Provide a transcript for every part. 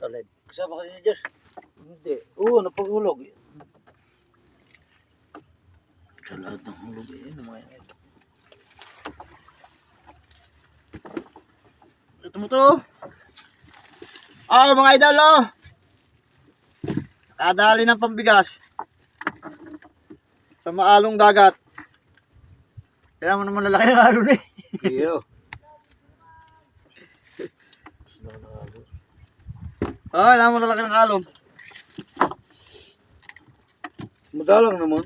Alin. Kasama ka ni Diyos. Hindi. Oo, napagulog. Sa lahat ng hulog eh. Ano mga yan? Ito mo to. Oh, mga idol, oh. Kadali ng pambigas. Sa maalong dagat. Kaya mo naman lalaki ng alon eh. Iyo. Oh, kailangan mo lalaki ng alon. Madalang naman.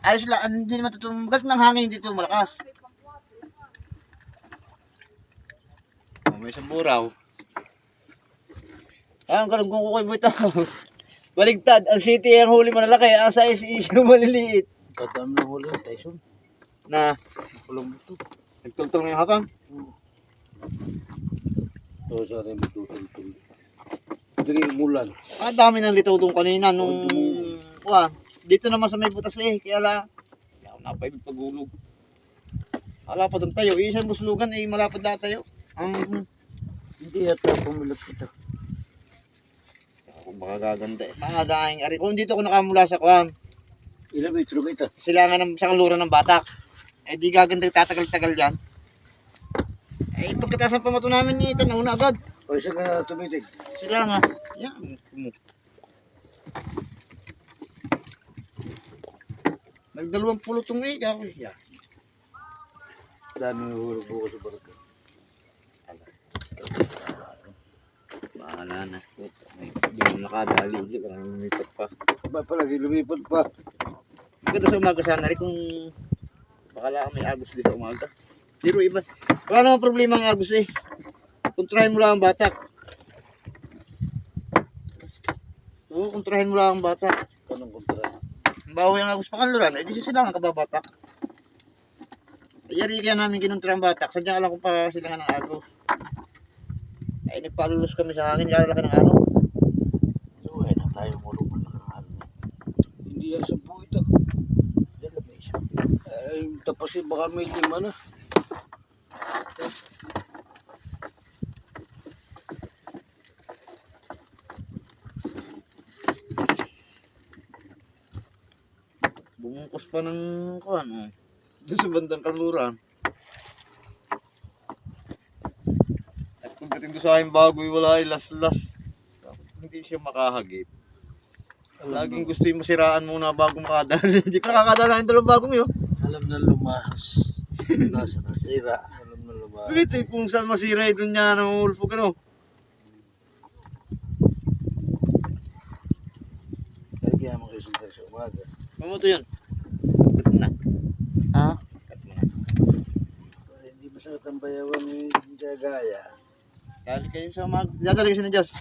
Ayos lang, hindi naman tutumbagas ng hangin dito malakas. Oh, may isang buraw. Ayun, ganun kung kukuhay mo ito. Baligtad, ang city ang huli malalaki, ang size is yung maliliit. Tadaan na huli ang Tyson. Na, Kulang mo ito. nagtultong na yung hapang. Oo, sana mo tutultul. Dili umulan. Ang dami ng litaw doon kanina nung... Kuha, dito naman sa may butas eh, kaya la... Kaya ako napaibig pagulog. Wala pa doon tayo, isang buslugan eh, malapad lahat tayo. Ang... Hindi yata pumilot ito. Kung baka gaganda eh. Mga daing ari. Kung dito ako nakamula sa kuhan, Ilang metro ka ito? silangan ng, sa kaluran ng batak. Eh di gaganda tatagal-tagal yan. Eh pagkataas ng pamato namin ni Ethan, nauna agad. O isa ka tumitig. Sila nga. Yan. Nagdalawang pulot yung eh. Ako, yeah. Dami hulog buko sa barko. Bahala na. Hindi mo nakadali. Hindi ko na lumipat pa. Ba palagi lumipad pa. Ganda sa umaga sana rin kung bakala may agos dito sa umaga. Pero iba. Wala namang problema ang agos eh. Kontrahin mo lang ang batak. Oo, kontrahin mo lang ang batak. Anong kontra? Ang bawi ang agos pakanluran, eh di sila ang kababatak. Ayari kaya namin kinontra ang batak. Sadyang alam ko pa sila nga ng agos. Ay nagpalulos kami sa hangin, kaya laki ng araw. Suway na tayo lang ang ano. Hindi yan sampu ito. Yan lang may isa. Ay, tapos eh, baka may lima na. Bumungkos pa ng kuhan, oh. Doon sa bandang kaluran. At pagdating ko sa akin bago, wala ay las-las. Hindi siya makahagip. Laging gusto yung masiraan muna bago makadala. Hindi pa nakakadala yung dalawang bagong yun. Alam na lumahas. Nasa nasira. Alam na lumahas. Pwede kung saan masira ito niya ng ulfog ano. Kaya mo kayo sundar sa umaga. Mamoto yun. Cut mo na. Ha? Cut mo na. Hindi masakit ang bayawan ni Jagaya. Kali kayo sa mag... Dadali kasi ng Diyos.